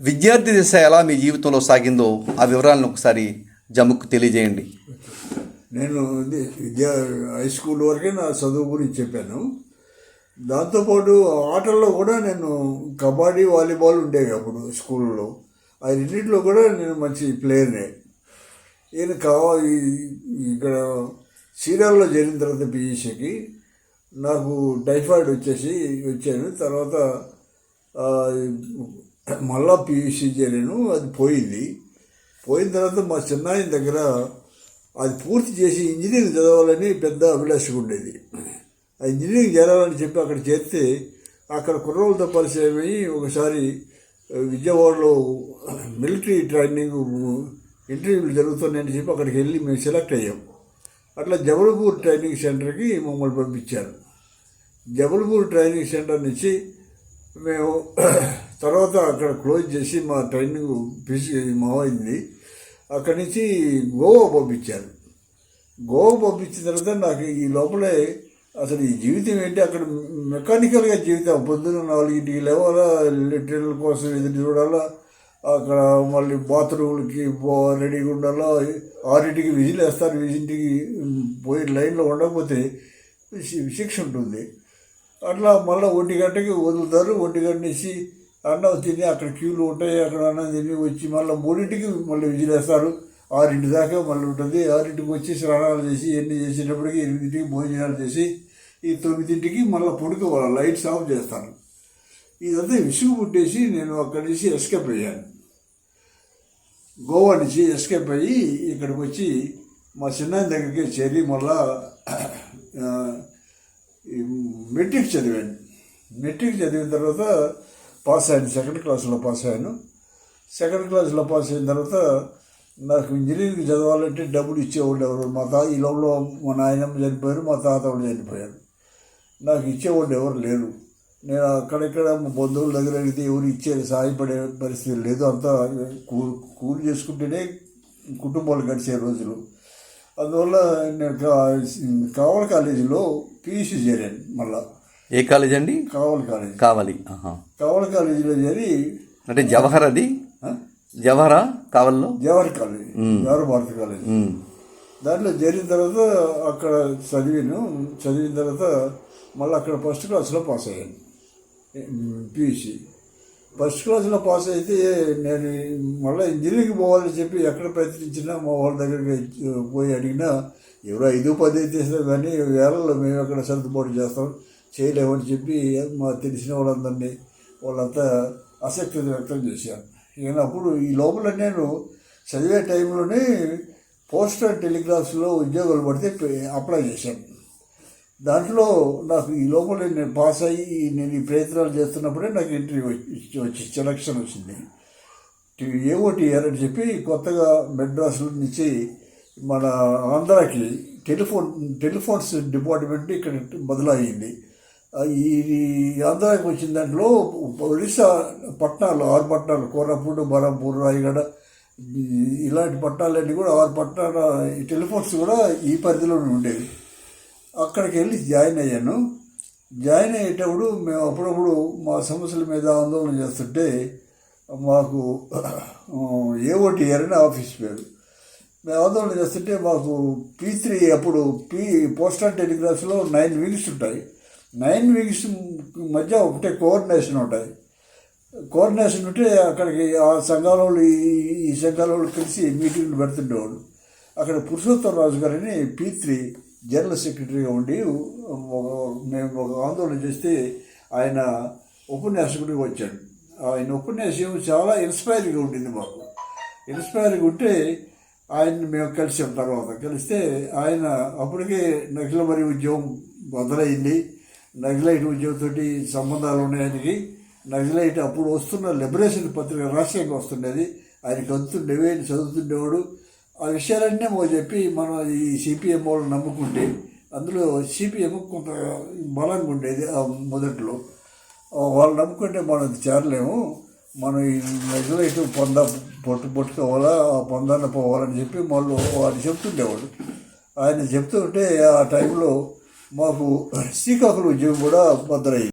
విద్యార్థి దశ ఎలా మీ జీవితంలో సాగిందో ఆ వివరాలను ఒకసారి జమ్ముకు తెలియజేయండి. నేను విద్యా హై స్కూల్ వరకే నా చదువు గురించి చెప్పాను. దాంతోపాటు ఆటల్లో కూడా నేను కబడ్డీ వాలీబాల్ ఉండేవి అప్పుడు స్కూల్లో. ఆ రెండింటిలో కూడా నేను మంచి ప్లేయర్నే. నేను కావాలి ఇక్కడ సీరియల్లో చేరిన తర్వాత పిఈసీకి నాకు టైఫాయిడ్ వచ్చేసి వచ్చాను. తర్వాత మళ్ళా పీయూసీ చేయలేను అది పోయింది. పోయిన తర్వాత మా చిన్నాయన దగ్గర అది పూర్తి చేసి ఇంజనీరింగ్ చదవాలని పెద్ద అభిలాషగా ఉండేది. ఆ ఇంజనీరింగ్ చేరాలని చెప్పి అక్కడ చేస్తే అక్కడ కుర్రోళ్ళతో పరిచయం అయ్యి ఒకసారి విజయవాడలో మిలిటరీ ట్రైనింగ్ ఇంటర్వ్యూలు జరుగుతున్నాయని చెప్పి అక్కడికి వెళ్ళి మేము సెలెక్ట్ అయ్యాం. అట్లా జబల్పూర్ ట్రైనింగ్ సెంటర్కి మమ్మల్ని పంపించారు. జబల్పూర్ ట్రైనింగ్ సెంటర్ నుంచి మేము తర్వాత అక్కడ క్లోజ్ చేసి మా ట్రైనింగ్ పిసి మావైంది. అక్కడి నుంచి గోవా పంపించారు. గోవా పంపించిన తర్వాత నాకు ఈ లోపలే అసలు ఈ జీవితం ఏంటి? అక్కడ మెకానికల్గా జీవితం పొద్దున్న నాలుగింటికి లేవాలా లెట్రిన్ల కోసం ఎదురు చూడాలా అక్కడ మళ్ళీ బాత్రూమ్లకి పో రెడీగా ఉండాలా ఆరింటికి విజిల్ వేస్తారు విజింటికి పోయి లైన్లో ఉండకపోతే శిక్ష ఉంటుంది. అట్లా మళ్ళీ ఒంటి గంటకి వదులుతారు ఒంటి గంట నుంచి అన్నం తిని అక్కడ క్యూలు ఉంటాయి అక్కడ అన్నం తిని వచ్చి మళ్ళీ మూడింటికి మళ్ళీ విజిలేస్తారు ఆరింటి దాకా మళ్ళీ ఉంటుంది. ఆరింటికి వచ్చి స్నానాలు చేసి ఎన్ని చేసేటప్పటికి ఎనిమిదింటికి భోజనాలు చేసి ఈ తొమ్మిదింటికి మళ్ళీ పడుకోవాలి లైట్స్ ఆఫ్ చేస్తాను ఇదంతా విసుగు పుట్టేసి నేను అక్కడి నుంచి ఎస్కేప్ అయ్యాను. గోవా నుంచి ఎస్కేప్ అయ్యి ఇక్కడికి వచ్చి మా చిన్న దగ్గరికి చేరి మళ్ళా మెట్రిక్ చదివాను. మెట్రిక్ చదివిన తర్వాత పాస్ అయ్యాను సెకండ్ క్లాస్లో పాస్ అయ్యాను సెకండ్ క్లాస్లో పాస్ అయిన తర్వాత నాకు ఇంజనీరింగ్ చదవాలంటే డబ్బులు ఇచ్చేవాళ్ళు ఎవరు? మా తా ఈ లోపల మా నాయనమ్మ చనిపోయారు మా తాత వాళ్ళు చనిపోయారు. నాకు ఇచ్చేవాళ్ళు ఎవరు లేరు. నేను అక్కడెక్కడ మా బంధువుల దగ్గర అడిగితే ఎవరు ఇచ్చేది సహాయపడే పరిస్థితి లేదు. అంతా కూలి కూలి చేసుకుంటేనే కుటుంబాలు గడిచే రోజులు. అందువల్ల నేను కా- కాలేజీలో పీయూసీ చేరాను మళ్ళీ. ఏ కాలేజ్ అండి? కావల్ కాలేజీ. కావాలి. కావల్ కాలేజీలో చేరి అంటే జవహర్ అది? జవహరా? కావల్లో? జవహర్ కాలేజీ. జవహర్ భారతి కాలేజీ. దాంట్లో చేరిన తర్వాత అక్కడ చదివాను. చదివిన తర్వాత మళ్ళీ అక్కడ ఫస్ట్ క్లాస్లో పాస్ అయ్యాను. పియూసీ ఫస్ట్ క్లాస్లో పాస్ అయితే నేను మళ్ళీ ఇంజనీరింగ్ పోవాలని చెప్పి ఎక్కడ ప్రయత్నించినా మా వాళ్ళ దగ్గరికి పోయి అడిగినా ఎవరో ఐదు పది తీసినా కానీ వేళల్లో మేము ఎక్కడ సర్దుబాటు చేస్తాం. చేయలేమని చెప్పి మా తెలిసిన వాళ్ళందరినీ వాళ్ళంతా ఆసక్తి వ్యక్తం చేశారు. నేను అప్పుడు ఈ లోపల నేను చదివే టైంలోనే పోస్టల్ టెలిగ్రాఫ్స్లో ఉద్యోగాలు పడితే అప్లై చేశాను. దాంట్లో నాకు ఈ లోపల నేను పాస్ అయ్యి నేను ఈ ప్రయత్నాలు చేస్తున్నప్పుడే నాకు ఎంట్రీ వచ్చి వచ్చి సెలక్షన్ వచ్చింది. ఏఓటీఆర్ అని చెప్పి కొత్తగా మెడ్రాస్ నుంచి మన ఆంధ్రాకి టెలిఫోన్ టెలిఫోన్స్ డిపార్ట్మెంట్ ఇక్కడ మొదలయ్యింది ఇది ఆంధ్రాకి వచ్చిన దాంట్లో ఒరిస్సా పట్టణాలు ఆరు పట్టణాలు కోరాపూడు బరంపూర్ రాయగడ ఇలాంటి పట్టణాలన్నీ కూడా ఆరు పట్టణాల ఈ టెలిఫోన్స్ కూడా ఈ పరిధిలోనే ఉండేవి. అక్కడికి వెళ్ళి జాయిన్ అయ్యాను. జాయిన్ అయ్యేటప్పుడు మేము అప్పుడప్పుడు మా సమస్యల మీద ఆందోళన చేస్తుంటే మాకు ఏఓటీఆర్ అని ఆఫీస్ పేరు. మేము ఆందోళన చేస్తుంటే మాకు పీ త్రీ అప్పుడు పీ పోస్టల్ టెలిగ్రాఫ్స్లో నైన్ వీల్స్ ఉంటాయి. నైన్ వింగ్స్ మధ్య ఒకటే కోఆర్డినేషన్ ఉంటాయి. కోఆర్డినేషన్ ఉంటే అక్కడికి ఆ సంఘాల వాళ్ళు ఈ- ఈ సంఘాల వాళ్ళు కలిసి మీటింగ్లు పెడుతుండేవాళ్ళు. అక్కడ పురుషోత్తమ రాజు గారని పీ త్రీ జనరల్ సెక్రటరీగా ఉండి మేము ఒక ఆందోళన చేస్తే ఆయన ఉపన్యాసకుడికి వచ్చాడు. ఆయన ఉపన్యాసం చాలా ఇన్స్పైరింగ్గా ఉండింది మాకు. ఇన్స్పైరింగ్ ఉంటే ఆయన్ని మేము కలిసాం తర్వాత. కలిస్తే ఆయన అప్పటికే నకిలమరి ఉద్యోగం మొదలైంది. నక్సలైట్ ఉద్యోగంతో సంబంధాలు ఉన్నాయి ఆయనకి. నక్సలైట్ అప్పుడు వస్తున్న లిబరేషన్ పత్రిక రహస్యంగా వస్తుండేది ఆయనకి అందుతుండేవి ఆయన చదువుతుండేవాడు. ఆ విషయాలన్నీ మాకు చెప్పి మనం ఈ సిపిఎం వాళ్ళు నమ్ముకుంటే అందులో సిపిఎం కొంత బలంగా ఉండేది ఆ మొదట్లో. వాళ్ళు నమ్ముకుంటే మనం చేరలేము. మనం ఈ నక్సలైట్ పొంద పొట్టు పొట్టుకోవాలా ఆ పొందాన్ని పోవాలని చెప్పి వాళ్ళు వాడు చెప్తుండేవాడు ఆయన చెప్తుంటే ఆ టైంలో మాకు శ్రీకాకుళం ఉద్యోగం కూడా మొదలైంది